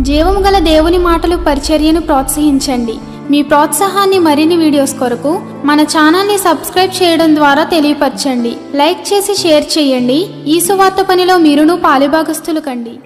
జీవము గల దేవుని మాటలు పరిచర్యను ప్రోత్సహించండి. మీ ప్రోత్సాహాన్ని మరిన్ని వీడియోస్ కొరకు మన ఛానల్ని సబ్స్క్రైబ్ చేయడం ద్వారా తెలియపరచండి. లైక్ చేసి షేర్ చేయండి. ఈ సువార్త పనిలో మీరును పాలుభాగస్తులు కండి.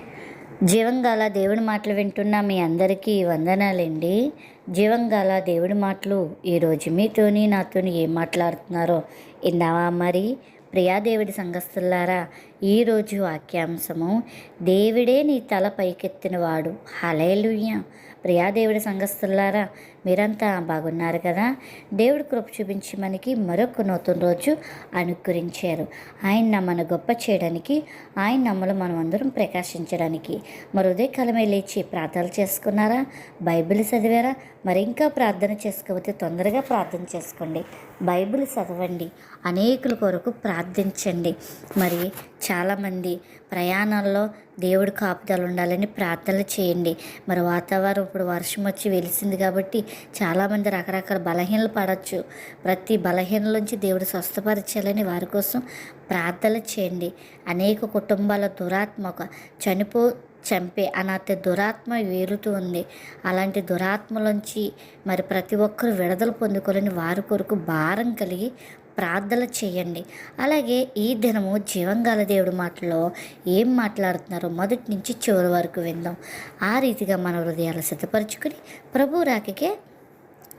జీవంగాల దేవుడి మాటలు వింటున్న మీ అందరికీ వందనాలండి. జీవంగాల దేవుడి మాటలు ఈరోజు మీతోని నాతోని ఏం మాట్లాడుతున్నారో ఇందావా మరి? ప్రియా దేవుడి సంఘస్థులారా ఈరోజు వాక్యాంశము దేవుడే నీ తల పైకెత్తినవాడు. హలేలుయ్య ప్రియాదేవుడి సంఘస్థులారా మీరంతా బాగున్నారు కదా? దేవుడు కృప చూపించి మనకి మరొక నూతన రోజు అనుగ్రహించారు. ఆయన మన గొప్ప చేయడానికి ఆయన నమ్మలు మనం అందరం ప్రకాశించడానికి. మరి ఉదయకాలమే లేచి ప్రార్థనలు చేసుకున్నారా? బైబిల్ చదివారా? మరి ఇంకా ప్రార్థన చేసుకోకపోతే తొందరగా ప్రార్థన చేసుకోండి. బైబిల్ చదవండి. అనేకుల కొరకు ప్రార్థించండి. మరి చాలామంది ప్రయాణాల్లో దేవుడి కాపుదలు ఉండాలని ప్రార్థనలు చేయండి. మరి వాతావరణం ఇప్పుడు వర్షం వచ్చి వెలిసింది కాబట్టి చాలామంది రకరకాల బలహీనలు పడవచ్చు ప్రతి బలహీనల నుంచి దేవుడు స్వస్థపరచాలని వారి కోసం ప్రార్థనలు చేయండి. అనేక కుటుంబాల దురాత్మక చనిపో చంపే అనాథ దురాత్మ వేరుతూ ఉంది. అలాంటి దురాత్మలోంచి మరి ప్రతి ఒక్కరు విడుదల పొందుకోవాలని వారి కొరకు భారం కలిగి ప్రార్థన చేయండి. అలాగే ఈ దినము జీవంగాల దేవుడి మాటలో ఏం మాట్లాడుతున్నారో మొదటి నుంచి చివరి వరకు విందాం. ఆ రీతిగా మన హృదయాలు సిద్ధపరచుకుని ప్రభు రాకకే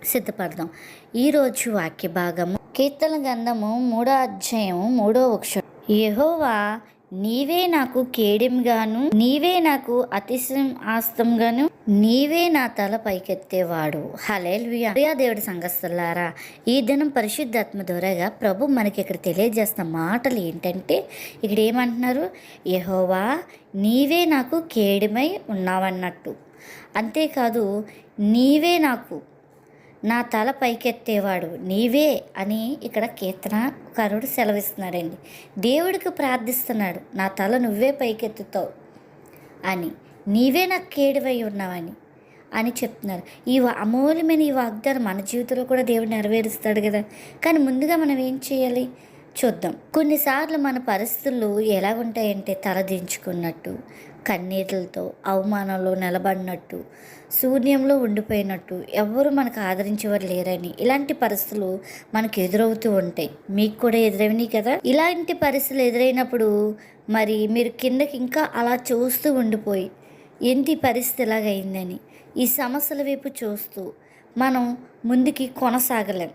సిద్ధపడదాం. ఈరోజు వాక్య భాగము కీర్తన గంధము మూడో అధ్యాయం మూడో వృక్షం యహోవా నీవే నాకు కేడింగాను నీవే నాకు అతిశయం ఆస్తంగాను నీవే నా తల పైకెత్తేవాడు. హలేల్వియా దేవుడి సంగస్తులారా ఈ దినం పరిశుద్ధాత్మ ద్వారాగా ప్రభు మనకి ఇక్కడ తెలియజేస్తున్న మాటలు ఏంటంటే ఇక్కడ ఏమంటున్నారు? యహోవా నీవే నాకు కేడిమై ఉన్నావన్నట్టు. అంతేకాదు నీవే నాకు నా తల పైకెత్తేవాడు నీవే అని ఇక్కడ కీర్తనకారుడు సెలవిస్తున్నాడండి. దేవుడికి ప్రార్థిస్తున్నాడు నా తల నువ్వే పైకెత్తుతావు అని. నీవే నాకు కేడువై ఉన్నావని అని చెప్తున్నారు. ఈ అమూల్యమైన ఈ వాగ్దానం మన జీవితంలో కూడా దేవుడు నెరవేరుస్తాడు కదా. కానీ ముందుగా మనం ఏం చేయాలి? చూద్దాం. కొన్నిసార్లు మన పరిస్థితులు ఎలా ఉంటాయంటే తలదించుకున్నట్టు కన్నీటిలతో అవమానంలో నిలబడినట్టు శూన్యంలో ఉండిపోయినట్టు ఎవరు మనకు ఆదరించేవారు లేరని ఇలాంటి పరిస్థితులు మనకు ఎదురవుతూ ఉంటాయి. మీకు కూడా ఎదురైనాయి కదా? ఇలాంటి పరిస్థితులు ఎదురైనప్పుడు మరి మీరు కిందకి ఇంకా అలా చూస్తూ ఉండిపోయి ఏంటి పరిస్థితి ఇలాగైందని ఈ సమస్యల వైపు చూస్తూ మనం ముందుకి కొనసాగలేం.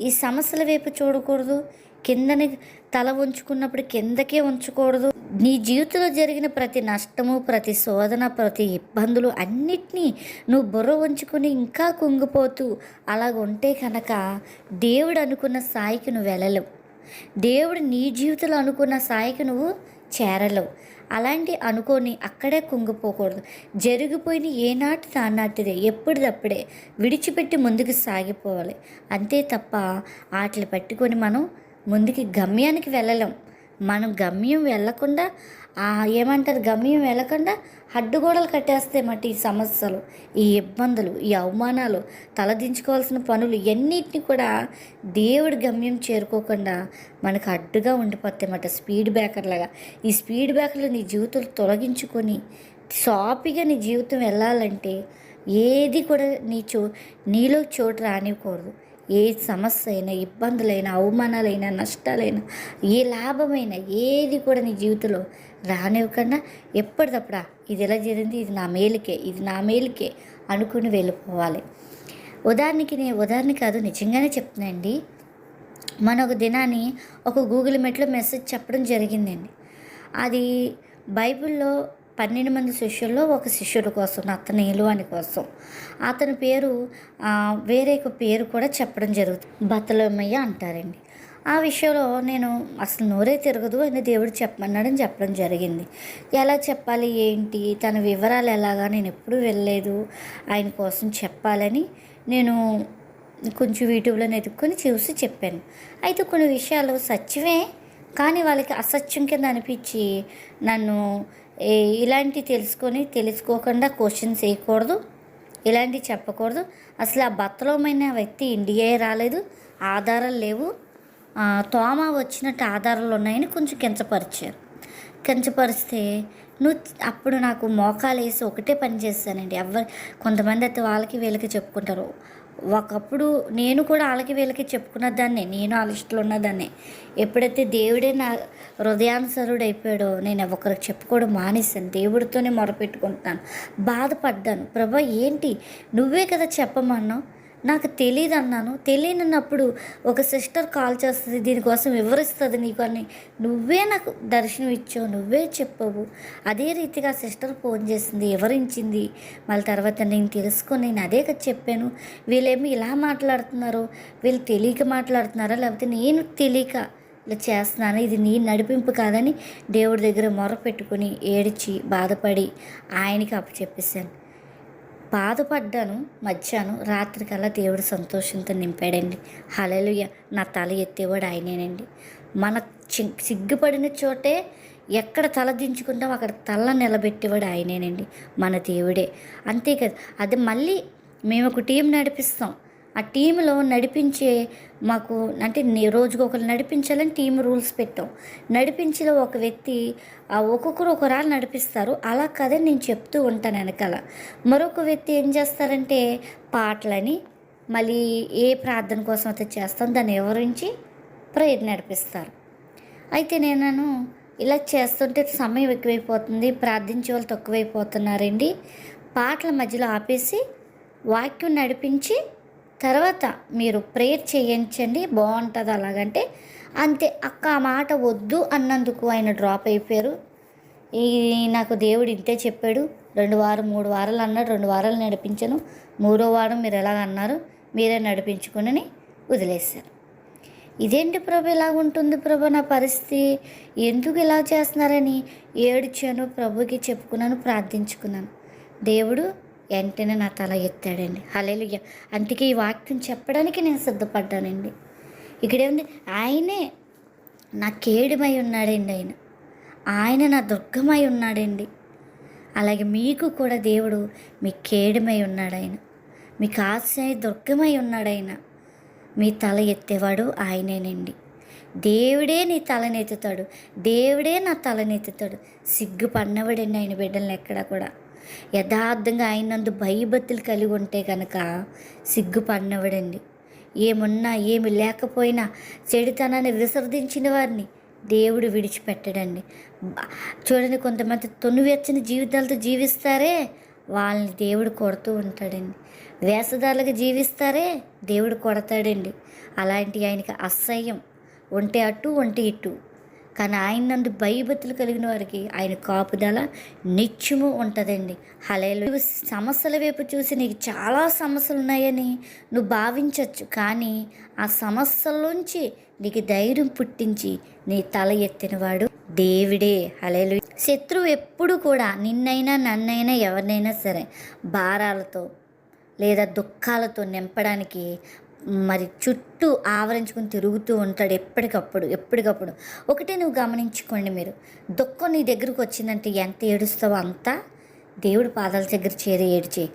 ఈ సమస్యల వైపు చూడకూడదు. కిందని తల ఉంచుకున్నప్పుడు కిందకే ఉంచకూడదు. నీ జీవితంలో జరిగిన ప్రతి నష్టము ప్రతి శోధన ప్రతి ఇబ్బందులు అన్నిటినీ నువ్వు బుర్ర ఉంచుకుని ఇంకా కుంగిపోతూ అలాగ ఉంటే కనుక దేవుడు అనుకున్న స్థాయికి నువ్వు వెళ్ళలేవు. దేవుడు నీ జీవితంలో అనుకున్న స్థాయికి నువ్వు చేరలేవు. అలాంటి అనుకొని అక్కడే కుంగిపోకూడదు. జరిగిపోయిన ఏనాటి తానాటిదే ఎప్పటిదప్పుడే విడిచిపెట్టి ముందుకు సాగిపోవాలి. అంతే తప్ప వాటిని పట్టుకొని మనం ముందుకి గమ్యానికి వెళ్ళలేం. మనం గమ్యం వెళ్ళకుండా ఏమంటారు గమ్యం వెళ్ళకుండా అడ్డుగోడలు కట్టేస్తే మట్టి ఈ సమస్యలు ఈ ఇబ్బందులు ఈ అవమానాలు తలదించుకోవాల్సిన పనులు ఎన్నిటిని కూడా దేవుడి గమ్యం చేరుకోకుండా మనకు అడ్డుగా ఉండిపోతాయి మాట స్పీడ్ బ్రేకర్లాగా ఈ స్పీడ్ బ్రేకర్లు నీ జీవితం తొలగించుకొని సాఫీగా నీ జీవితం వెళ్ళాలంటే ఏది కూడా నీ చో నీలో చోటు రానివ్వకూడదు. ఏ సమస్య అయినా ఇబ్బందులైనా అవమానాలైనా నష్టాలైనా ఏ లాభమైనా ఏది కూడా నీ జీవితంలో రానివ్వకుండా ఎప్పటిదప్పుడా ఇది ఎలా జరిగింది ఇది నా మేలుకే ఇది నా మేలుకే అనుకుని వెళ్ళిపోవాలి. ఉదాహరణకి నేను ఉదాహరణ కాదు నిజంగానే చెప్తున్నానండి మన ఒక దినాన్ని ఒక గూగుల్ మెట్లో మెసేజ్ చెప్పడం జరిగిందండి. అది బైబిల్లో పన్నెండు మంది శిష్యుల్లో ఒక శిష్యుడు కోసం నత్తనీలు అని కోసం. అతని పేరు వేరే ఒక పేరు కూడా చెప్పడం జరుగుతుంది. బతలమయ్య అంటారండి. ఆ విషయంలో నేను అసలు నోరే తిరగదు అని దేవుడు చెప్పమన్నాడని చెప్పడం జరిగింది. ఎలా చెప్పాలి ఏంటి తన వివరాలు ఎలాగా నేను ఎప్పుడు వెళ్ళలేదు ఆయన కోసం చెప్పాలని నేను కొంచెం యూట్యూబ్లో వెతుక్కొని చూసి చెప్పాను. అయితే కొన్ని విషయాలు సత్యమే కానీ వాళ్ళకి అసత్యం కింద అనిపించి నన్ను ఏ ఇలాంటి తెలుసుకొని తెలుసుకోకుండా క్వశ్చన్స్ వేయకూడదు ఇలాంటివి చెప్పకూడదు. అసలు ఆ బత్తలోమైన వ్యక్తి ఇండియా రాలేదు ఆధారాలు లేవు. తోమ వచ్చినట్టు ఆధారాలు ఉన్నాయని కొంచెం కించపరిచారు. కించపరిస్తే నువ్వు అప్పుడు నాకు మోకాలు వేసి ఒకటే పని చేస్తానండి. ఎవరు కొంతమంది అయితే వాళ్ళకి వీళ్ళకి చెప్పుకుంటారు. ఒకప్పుడు నేను కూడా వాళ్ళకి వీళ్ళకి చెప్పుకున్న దాన్నే నేను వాళ్ళ ఇష్టంలో ఉన్నదాన్నే ఎప్పుడైతే దేవుడే నా హృదయానుసరుడు అయిపోయాడో నేను ఒకరికి చెప్పుకోవడం మానేశాను. దేవుడితోనే మొరపెట్టుకుంటున్నాను. బాధపడ్డాను. ప్రభా ఏంటి? నువ్వే కదా చెప్పమన్నావు. నాకు తెలియదు అన్నాను తెలియనప్పుడు ఒక సిస్టర్ కాల్ చేస్తుంది దీనికోసం వివరిస్తుంది నీకు అని. నువ్వే నాకు దర్శనం ఇచ్చావు నువ్వే చెప్పవు. అదే రీతిగా సిస్టర్ ఫోన్ చేసింది వివరించింది. మళ్ళీ తర్వాత నేను తెలుసుకొని నేను అదే కదా చెప్పాను. వీళ్ళేమి ఇలా మాట్లాడుతున్నారు వీళ్ళు తెలియక మాట్లాడుతున్నారా లేకపోతే నేను తెలియక ఇలా చేస్తున్నాను ఇది నీ నడిపింపు కాదని దేవుడి దగ్గర మొర పెట్టుకుని ఏడిచి బాధపడి ఆయనకి అప్పచెప్పేశాను. బాధపడ్డాను మధ్యాహ్నం రాత్రికల్లా దేవుడు సంతోషంతో నింపాడండి. హలలుయ నా తల ఎత్తేవాడు ఆయనేనండి. మన చి- సిగ్గుపడిన చోటే ఎక్కడ తల దించుకుంటాం అక్కడ తల నిలబెట్టేవాడు ఆయనేనండి. మన దేవుడే. అంతే కదా. అది మళ్ళీ మేము ఒక టీం నడిపిస్తాం. ఆ టీంలో నడిపించే మాకు అంటే రోజుకు ఒకరు నడిపించాలని టీం రూల్స్ పెట్టాం. నడిపించిన ఒక వ్యక్తి ఒక్కొక్కరు ఒకరాలు నడిపిస్తారు. అలా కదని నేను చెప్తూ ఉంటాను వెనకాల. మరొక వ్యక్తి ఏం చేస్తారంటే పాటలని మళ్ళీ ఏ ప్రార్థన కోసం అయితే చేస్తాం దాన్ని వివరించి ప్రేయర్ నడిపిస్తారు. అయితే నేను ఇలా చేస్తుంటే సమయం ఎక్కువైపోతుంది ప్రార్థించే వాళ్ళు తక్కువైపోతున్నారండి. పాటల మధ్యలో ఆపేసి వాక్యం నడిపించి తర్వాత మీరు ప్రేయర్ చేయించండి బాగుంటుంది అలాగంటే. అంతే అక్క ఆ మాట వద్దు అన్నందుకు ఆయన డ్రాప్ అయిపోయారు. ఈ నాకు దేవుడు ఇంతే చెప్పాడు రెండు వారం మూడు వారాలు అన్నాడు రెండు వారాలు నడిపించాను మూడో వారం మీరు ఎలాగ అన్నారు మీరే నడిపించుకుని వదిలేశారు. ఇదేంటి ప్రభు ఇలా ఉంటుంది ప్రభు నా పరిస్థితి? ఎందుకు ఇలా చేస్తున్నారని ఏడ్చాను ప్రభుకి చెప్పుకున్నాను ప్రార్థించుకున్నాను. దేవుడు వెంటనే నా తల ఎత్తాడండి. హలేలుయ్య అందుకే ఈ వాక్యం చెప్పడానికి నేను సిద్ధపడ్డానండి. ఇక్కడేముంది ఆయనే నా కేడుమై ఉన్నాడండి ఆయన. ఆయన నా దుర్గమై ఉన్నాడండి. అలాగే మీకు కూడా దేవుడు మీ కేడుమై ఉన్నాడు ఆయన. మీకు ఆశ్రయ దుర్గమై ఉన్నాడు ఆయన. మీ తల ఎత్తేవాడు ఆయనేనండి. దేవుడే నీ తలనెత్తుతాడు దేవుడే నా తలనెత్తుతాడు సిగ్గుపడినవాడండి ఆయన బిడ్డల్ని ఎక్కడా కూడా. యథార్థంగా ఆయన నందు భయభక్తులు కలిగి ఉంటే కనుక సిగ్గుపడినవాడండి. ఏమున్నా ఏమి లేకపోయినా చెడుతనాన్ని విసర్జించిన వారిని దేవుడు విడిచిపెట్టడండి. చూడండి కొంతమంది తొనువెచ్చని జీవితాలతో జీవిస్తారే వాళ్ళని దేవుడు కొడుతూ ఉంటాడండి. వేషధారులుగా జీవిస్తారే దేవుడు కొడతాడండి. అలాంటి ఆయనకి అసహ్యం. ఒంటే అటు ఒంటి ఇటు. కానీ ఆయన నందు భయభక్తులు కలిగిన వారికి ఆయన కాపుదల నిత్యము ఉంటుందండి. హలేలు నువ్వు సమస్యల వైపు చూసి నీకు చాలా సమస్యలు ఉన్నాయని నువ్వు భావించవచ్చు కానీ ఆ సమస్యల్లోంచి నీకు ధైర్యం పుట్టించి నీ తల ఎత్తినవాడు దేవుడే. హలేలు శత్రువు ఎప్పుడు కూడా నిన్నైనా నన్నైనా ఎవరినైనా సరే భారాలతో లేదా దుఃఖాలతో నింపడానికి మరి చుట్టూ ఆవరించుకుని తిరుగుతూ ఉంటాడు ఎప్పటికప్పుడు ఎప్పటికప్పుడు. ఒకటే నువ్వు గమనించుకోండి మీరు. దుఃఖం నీ దగ్గరకు వచ్చిందంటే ఎంత ఏడుస్తావో అంతా దేవుడి పాదాల దగ్గర చేరి ఏడ్చే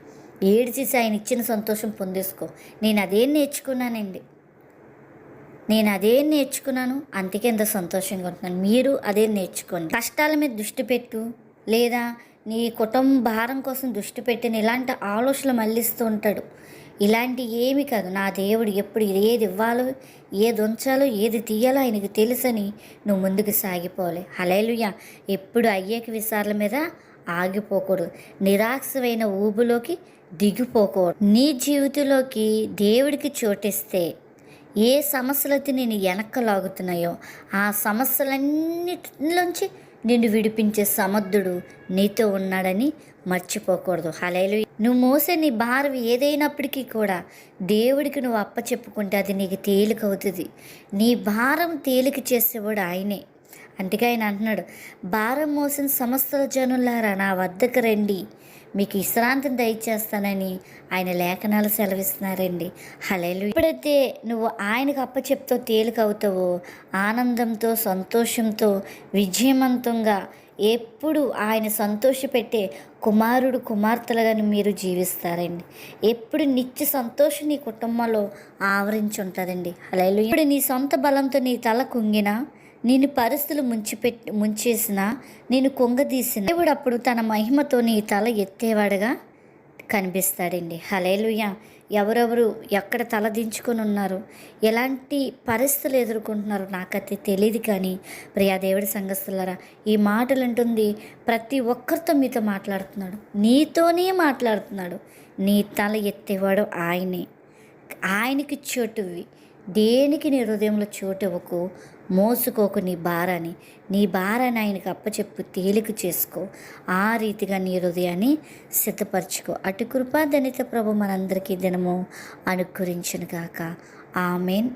ఏడ్చేసి ఆయన ఇచ్చిన సంతోషం పొందేసుకో. నేను అదేం నేర్చుకున్నానండి. నేను అదే నేర్చుకున్నాను అందుకే ఎంత సంతోషంగా ఉంటున్నాను. మీరు అదే నేర్చుకోండి. కష్టాల మీద దృష్టి పెట్టు లేదా నీ కుటుంబ భారం కోసం దృష్టి పెట్టిన ఇలాంటి ఆలోచనలు మళ్ళిస్తూ ఉంటాడు. ఇలాంటి ఏమి కాదు. నా దేవుడు ఎప్పుడు ఏది ఇవ్వాలో ఏది ఉంచాలో ఏది తీయాలో ఆయనకి తెలుసని నువ్వు ముందుకు సాగిపోవాలి. హలేలుయ ఎప్పుడు అయ్యేక విసార్ల మీద ఆగిపోకూడదు. నిరాశమైన ఊబులోకి దిగిపోకూడదు. నీ జీవితంలోకి దేవుడికి చోటిస్తే ఏ సమస్యలైతే నేను వెనక్కి లాగుతున్నాయో ఆ సమస్యలన్నిటిలోంచి నిన్ను విడిపించే సమర్థుడు నీతో ఉన్నాడని మర్చిపోకూడదు. హలేలు నువ్వు మోసే నీ భారం ఏదైనప్పటికీ కూడా దేవుడికి నువ్వు అప్పచెప్పుకుంటే అది నీకు తేలిక అవుతుంది. నీ భారం తేలిక చేసేవాడు ఆయనే. అందుకే ఆయన అంటున్నాడు భారం మోసిన సమస్త జనులారా నా వద్దకు రండి. మీకు విశ్రాంతిని దయచేస్తానని ఆయన లేఖనాలు సెలవిస్తున్నారండి. హలేలు ఎప్పుడైతే నువ్వు ఆయనకు అప్పచెప్తో తేలిక అవుతావో ఆనందంతో సంతోషంతో విజయవంతంగా ఎప్పుడు ఆయన సంతోషపెట్టే కుమారుడు కుమార్తెలుగా మీరు జీవిస్తారండి. ఎప్పుడు నిత్య సంతోషం నీ కుటుంబంలో ఆవరించి ఉంటుందండి అలా ఇప్పుడు నీ సొంత బలంతో నీ తల కుంగినా నేను పరిస్థితులు ముంచిపెట్టి ముంచేసిన నేను కొంగదీసిన దేవుడు అప్పుడు తన మహిమతో నీ తల ఎత్తేవాడుగా కనిపిస్తాడండి. హలేలుయ ఎవరెవరు ఎక్కడ తలదించుకొని ఉన్నారు? ఎలాంటి పరిస్థితులు ఎదుర్కొంటున్నారు నాకైతే తెలియదు కానీ ప్రియా దేవుడి ఈ మాటలు ఉంటుంది ప్రతి ఒక్కరితో మీతో మాట్లాడుతున్నాడు. నీతోనే మాట్లాడుతున్నాడు. నీ తల ఎత్తేవాడు ఆయనే. ఆయనకి చోటువి. దేనికి నీ హృదయంలో చోటవ్వకు? మోసుకోకు నీ భారాన్ని. నీ భారాన్ని ఆయనకు అప్పచెప్పు తేలిక చేసుకో. ఆ రీతిగా నీ హృదయాన్ని సిద్ధపరచుకో. అటు కృపాధనిత ప్రభు మనందరికీ దినము అనుకరించను గాక ఆమెన్.